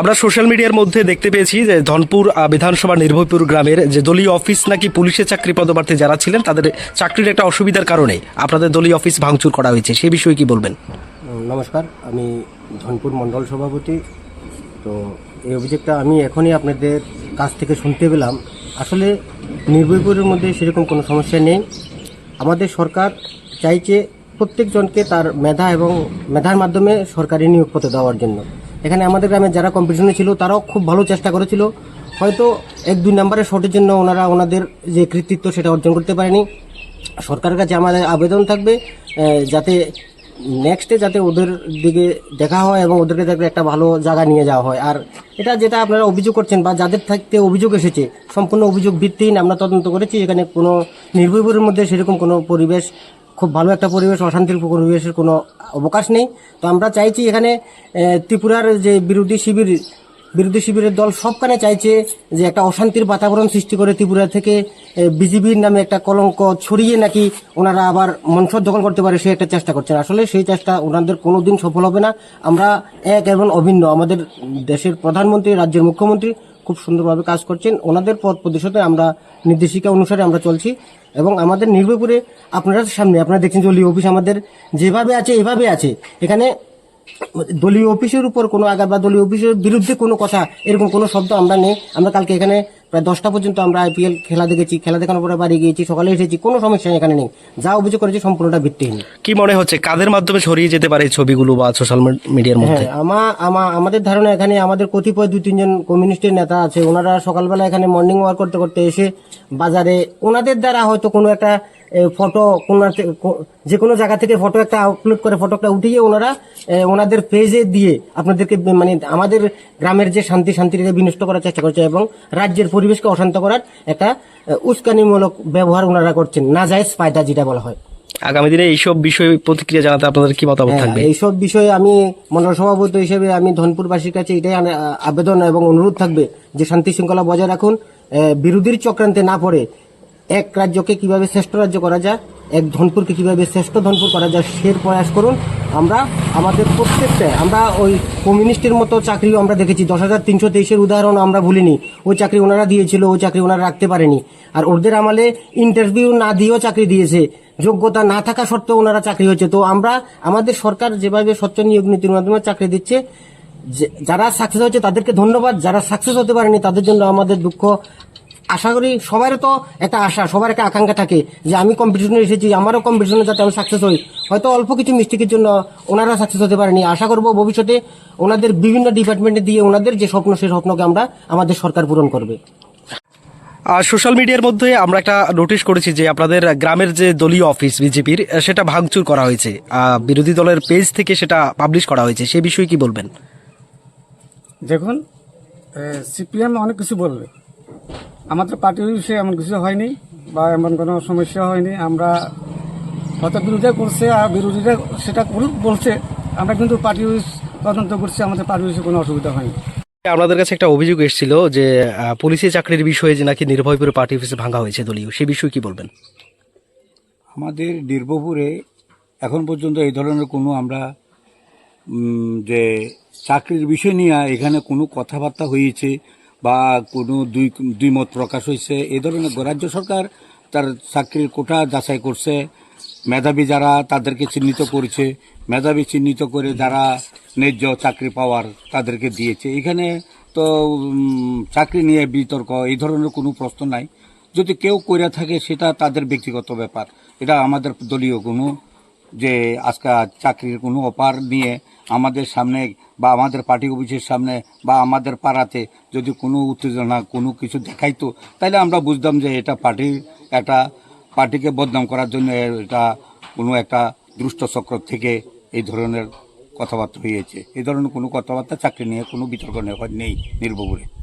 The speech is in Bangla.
আমরা সোশ্যাল মিডিয়ার মধ্যে দেখতে পেয়েছি যে ধনপুর বিধানসভা নির্ভয়পুর গ্রামের যে দলীয় অফিস নাকি পুলিশের চাকরি পদপ্রার্থী যারা ছিলেন, তাদের চাকরির একটা অসুবিধার কারণে আপনাদের দলীয় অফিস ভাঙচুর করা হয়েছে। সে বিষয়ে কি বলবেন? নমস্কার, আমি ধনপুর মণ্ডল সভাপতি। তো এই অভিযোগটা আমি এখনই আপনাদের কাছ থেকে শুনতে পেলাম। আসলে নির্ভয়পুরের মধ্যে সেরকম কোনো সমস্যা নেই। আমাদের সরকার চাইছে প্রত্যেকজনকে তার মেধা এবং মেধার মাধ্যমে সরকারি নিয়োগ পত্র দেওয়ার জন্য। এখানে আমাদের গ্রামে যারা কম্পিটিশনে ছিল, তারাও খুব ভালো চেষ্টা করেছিল। হয়তো এক, দুই নম্বরের শটের জন্য ওনারা ওনাদের যে কৃতিত্ব সেটা অর্জন করতে পারেনি। সরকারের কাছে আমাদের আবেদন থাকবে যাতে নেক্সটে যাতে ওদের দিকে দেখা হয় এবং ওদেরকে যাতে একটা ভালো জায়গা নিয়ে যাওয়া হয়। আর এটা যেটা আপনারা অভিযোগ করছেন বা যাদের থাকতে অভিযোগ এসেছে, সম্পূর্ণ অভিযোগ ভিত্তিহীন আমরা তদন্ত করেছি। এখানে কোনো নির্ভয়পুরের মধ্যে সেরকম কোনো পরিবেশ খুব ভালো একটা পরিবেশ, অশান্তির পরিবেশের কোনো অবকাশ নেই। তো আমরা চাইছি এখানে ত্রিপুরার যে বিরোধী শিবির, বিরোধী শিবিরের দল সবখানে চাইছে যে একটা অশান্তির বাতাবরণ সৃষ্টি করে ত্রিপুরা থেকে বিজেপির নামে একটা কলঙ্ক ছড়িয়ে নাকি ওনারা আবার মঞ্চ দখল করতে পারে সেই একটা চেষ্টা করছেন। আসলে সেই চেষ্টা ওনাদের কোনো দিন সফল হবে না। আমরা এক এবং অভিন্ন। আমাদের দেশের প্রধানমন্ত্রী, রাজ্যের মুখ্যমন্ত্রী খুব সুন্দরভাবে কাজ করছেন। ওনাদের পথ প্রদর্শনে আমরা, নির্দেশিকা অনুসারে আমরা চলছি। এবং আমাদের নির্ভয়পুরে আপনারা সামনে, আপনারা দেখছেন দলীয় অফিস আমাদের যেভাবে আছে, এভাবে আছে। এখানে দলীয় অফিসের উপর কোনো আঘাত বা দলীয় অফিসের বিরুদ্ধে কোনো কথা, এরকম কোনো শব্দ আমরা নেই। আমরা কালকে এখানে প্রায় দশটা পর্যন্ত আমরা আইপিএল খেলা দেখেছি খেলা দেখানোর পরে বাড়ি গিয়েছি সকালে এসেছি কোনো সমস্যা এখানে নেই। যা অভিযোগ করেছি সম্পূর্ণটা ভিত্তিহীন। কি মনে হচ্ছে কাদের মাধ্যমে ছড়িয়ে যেতে পারে এই ছবিগুলো বা সোশ্যাল মিডিয়ার মধ্যে? হ্যাঁ আমা আমা আমাদের ধারণা এখানে আমাদের কতিপয় দুই তিনজন কমিউনিস্টের নেতা আছে ওনারা সকালবেলা এখানে মর্নিং ওয়াক করতে করতে এসে বাজারে ওনাদের দ্বারা হয়তো কোনো একটা ফটো কোন যে কোনো জায়গা থেকে ফটো একটা আপলোড করে ফটোটা উঠিয়ে ওনারা ওনাদের পেজে দিয়ে আপনাদেরকে মানে আমাদের গ্রামের যে শান্তি শান্তিকে বিনষ্ট করার চেষ্টা করছে এবং রাজ্যের পরিবেশকে অশান্ত করার একটা উস্কানিমূলক ব্যবহার ওনারা করছেন। না যায় ফায়দা যেটা বলা হয়। আগামী দিনে এইসব বিষয়ে প্রতিক্রিয়া জানাতে আপনাদের কি মতামত হ্যাঁ, থাকবে? এইসব বিষয়ে আমি মন্ডল সভাপতি হিসেবে আমি ধনপুরবাসীর কাছে এটাই আবেদন এবং অনুরোধ থাকবে যে শান্তি শৃঙ্খলা বজায় রাখুন। বিরোধীর চক্রান্তে না পড়ে। এক রাজ্যকে কীভাবে শ্রেষ্ঠ রাজ্য করা যায়, এক ধনপুরকে কীভাবে শ্রেষ্ঠ ধনপুর করা যায় সে প্রয়াস করুন। আমরা আমাদের প্রত্যেকটা আমরা ওই কমিউনিস্টের মতো চাকরিও আমরা দেখেছি। দশ হাজার তিনশো তেইশের উদাহরণ আমরা ভুলিনি। ওই চাকরি ওনারা দিয়েছিল, ওই চাকরি ওনারা রাখতে পারেনি। আর ওদের আমলে ইন্টারভিউ না দিয়েও চাকরি দিয়েছে। যোগ্যতা না থাকা সত্ত্বেও ওনারা চাকরি হয়েছে। তো আমরা আমাদের সরকার যেভাবে স্বচ্ছ নিয়োগ নীতির মাধ্যমে চাকরি দিচ্ছে যারা সাকসেস হচ্ছে তাদেরকে ধন্যবাদ। যারা সাকসেস হতে পারেনি তাদের জন্য আমাদের দুঃখ আশা করি সবার তো একটা আশা সবার একটা আকাঙ্ক্ষা থাকে যে আমি কম্পিটিশনে এসেছি আমারও কম্পিটিশনে যাতে আমি সাকসেস হই। হয়তো অল্প কিছু মিস্টেকের জন্য ওনারা সাকসেস হতে পারেনি। আশা করব ভবিষ্যতে ওনাদের বিভিন্ন ডিপার্টমেন্টে দিয়ে ওনাদের যে স্বপ্ন সেই স্বপ্নকে আমরা আমাদের সরকার পূরণ করবে। আর সোশ্যাল মিডিয়ার মধ্যে আমরা একটা নোটিশ করেছি যে আপনাদের গ্রামের যে দলীয় অফিস বিজেপির সেটা ভাঙচুর করা হয়েছে। বিরোধী দলের পেজ থেকে সেটা পাবলিশ করা হয়েছে। সে বিষয়ে কি বলবেন? দেখুন সিপিএম অনেক কিছু বলবে। আমাদের পার্টির বিষয়ে এমন কিছু হয়নি বা এমন কোনো সমস্যা হয়নি। আমরা হয়তো বিরোধীরা করছে আর বিরোধীরা সেটা করুক বলছে। আমরা কিন্তু পার্টি তদন্ত করছি আমাদের পার্টি অফিসে কোনো অসুবিধা হয়নি। আপনাদের কাছে একটা অভিযোগ এসেছিল যে আহ, পুলিশি চাকরির বিষয়ে যে নাকি নির্ভয়পুরে পার্টি অফিসে ভাঙা হয়েছে দলীয় সে বিষয়ে কি বলবেন? আমাদের নির্ভপুরে এখন পর্যন্ত এই ধরনের কোনো আমরা যে চাকরির বিষয় নিয়ে এখানে কোনো কথাবার্তা হয়েছে বা কোনো দুই দুই মত প্রকাশ হয়েছে। এই ধরনের রাজ্য সরকার তার চাকরির কোটা যাচাই করছে। মেধাবী যারা তাদেরকে চিহ্নিত করেছে। মেধাবী চিহ্নিত করে যারা ন্যায্য চাকরি পাওয়ার তাদেরকে দিয়েছে। এখানে তো চাকরি নিয়ে বিতর্ক এই ধরনের কোনো প্রশ্ন নাই। যদি কেউ করে থাকে, সেটা তাদের ব্যক্তিগত ব্যাপার। এটা আমাদের দলীয় কোনো যে আজকে চাকরির কোনো অপার নিয়ে আমাদের সামনে বা আমাদের পার্টি অফিসের সামনে বা আমাদের পাড়াতে যদি কোনো উত্তেজনা, কোনো কিছু দেখাইতো তাহলে আমরা বুঝতাম যে এটা পার্টির একটা পার্টিকে বদনাম করার জন্য এটা কোনো একটা দুষ্ট চক্র থেকে এই ধরনের কথাবার্তা হয়েছে। এই ধরনের কোনো কথাবার্তা চাকরি নিয়ে কোনো বিতর্ক নেই নির্ভরে